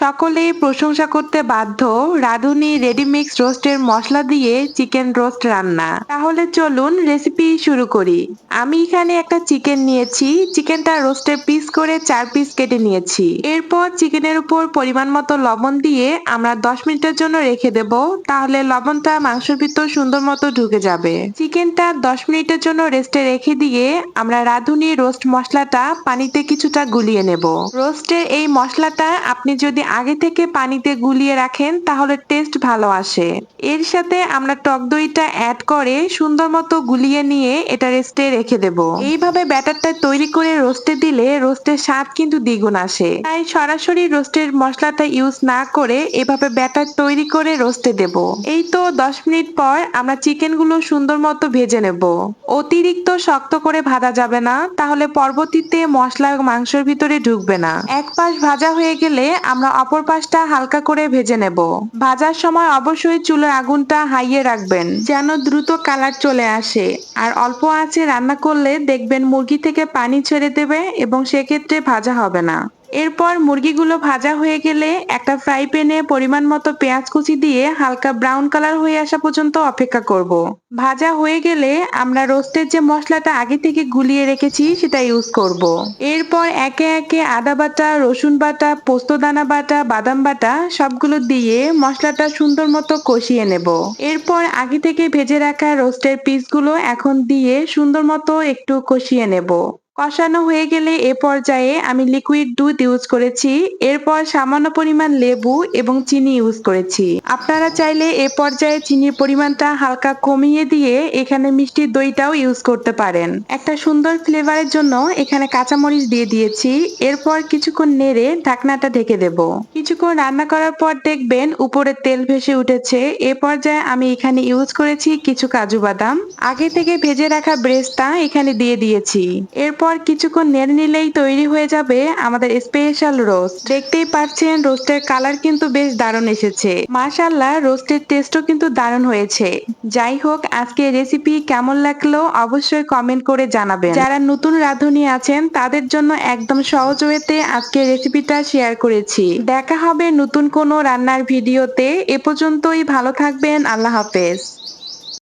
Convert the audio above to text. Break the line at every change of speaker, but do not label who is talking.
সকলেই প্রশংসা করতে বাধ্য রাঁধুনি রেডিমিক্স রোস্টের মশলা দিয়ে চিকেন রোস্ট রান্না। তাহলে চলুন রেসিপি শুরু করি। আমি এখানে একটা চিকেন নিয়েছি। চিকেনটা রোস্টের পিস করে চার পিস কেটে নিয়েছি। এরপর চিকেনের উপর পরিমাণ মতো লবণ দিয়ে আমরা দশ মিনিটের জন্য রেখে দেব। তাহলে লবণটা মাংসের ভিতর সুন্দর মতো ঢুকে যাবে। চিকেনটা দশ মিনিটের জন্য রেস্টে রেখে দিয়ে আমরা রাঁধুনি রোস্ট মশলাটা পানিতে কিছুটা গুলিয়ে নেব। রোস্টের এই মশলাটা আপনি যদি আগে থেকে পানিতে গুলিয়ে রাখেন, তাহলে টেস্ট ভালো আসে। এর সাথে আমরা টক দইটা অ্যাড করে সুন্দর মতো গুলিয়ে নিয়ে এটা রেস্টে রেখে দেব। এইভাবে ব্যাটারটা তৈরি করে রোস্টে দিলে রোস্টের স্বাদ কিন্তু দ্বিগুণ আসে। তাই সরাসরি রোস্টের মশলাটা ইউজ না করে এভাবে ব্যাটার তৈরি করে রোস্টে দেব। এই তো দশ মিনিট পর আমরা চিকেনগুলো সুন্দর মতো ভেজে নেব। অতিরিক্ত শক্ত করে ভাজা যাবে না, তাহলে পরবর্তীতে মশলা মাংসের ভিতরে ঢুকবে না। এক পাশ ভাজা হয়ে গেলে আমরা অপর পাশটা হালকা করে ভেজে নেব। ভাজার সময় অবশ্যই চুলের আগুনটা হাইয়ে রাখবেন, যেন দ্রুত কালার চলে আসে। আর অল্প আঁচে রান্না করলে দেখবেন মুরগি থেকে পানি ছেড়ে দেবে এবং সেক্ষেত্রে ভাজা হবে না। এরপর মুরগিগুলো ভাজা হয়ে গেলে একটা ফ্রাই প্যানে পরিমাণ মতো পেঁয়াজ কুচি দিয়ে হালকা ব্রাউন কালার হয়ে আসা পর্যন্ত অপেক্ষা করব। ভাজা হয়ে গেলে আমরা রোস্টের যে মশলাটা আগে থেকে গুলিয়ে রেখেছি, সেটা ইউজ করব। এরপর একে একে আদা বাটা, রসুন বাটা পোস্তদানা বাটা, বাদাম বাটা সবগুলো দিয়ে মশলাটা সুন্দর মতো কষিয়ে নেব এরপর আগে থেকে ভেজে রাখা রোস্টের পিসগুলো এখন দিয়ে সুন্দর মতো একটু কষিয়ে নেব কষানো হয়ে গেলে এ পর্যায়ে আমি লিকুইড দুধ ইউজ করেছি, এরপর সামান্য পরিমাণ লেবু এবং চিনি ইউজ করেছি। আপনারা চাইলে এ পর্যায়ে চিনির পরিমাণটা হালকা কমিয়ে দিয়ে এখানে মিষ্টির দইটাও ইউজ করতে পারেন। একটা সুন্দর ফ্লেভারের জন্য এখানে কাঁচামরিচ দিয়ে দিয়েছি, এরপর কিছুক্ষণ নেড়ে ঢাকনাটা ঢেকে দেব। কিছুক্ষণ রান্না করার পর দেখবেন উপরে তেল ভেসে উঠেছে, এ পর্যায়ে আমি এখানে ইউজ করেছি কিছু কাজু বাদাম। আগে থেকে ভেজে রাখা ব্রেস্টটা এখানে দিয়ে দিয়েছি। এরপর কিছুক্ষণ নেড়ে নিলেই তৈরি হয়ে যাবে আমাদের স্পেশাল রোস্ট দেখতেই পাচ্ছেন রোস্টের কালার কিন্তু বেশ দারুণ এসেছে। মাশাল্লাহ রোস্টের টেস্টও কিন্তু দারুণ হয়েছে। যাই হোক আজকে রেসিপি কেমন লাগল অবশ্যই কমেন্ট করে জানাবেন। যারা নতুন রাঁধুনি আছেন, তাদের জন্য একদম সহজ ওয়েতে আজকে রেসিপিটা শেয়ার করেছি। দেখা হবে নতুন কোনো রান্নার ভিডিওতে। এ পর্যন্তই, ভালো থাকবেন, আল্লাহ হাফেজ।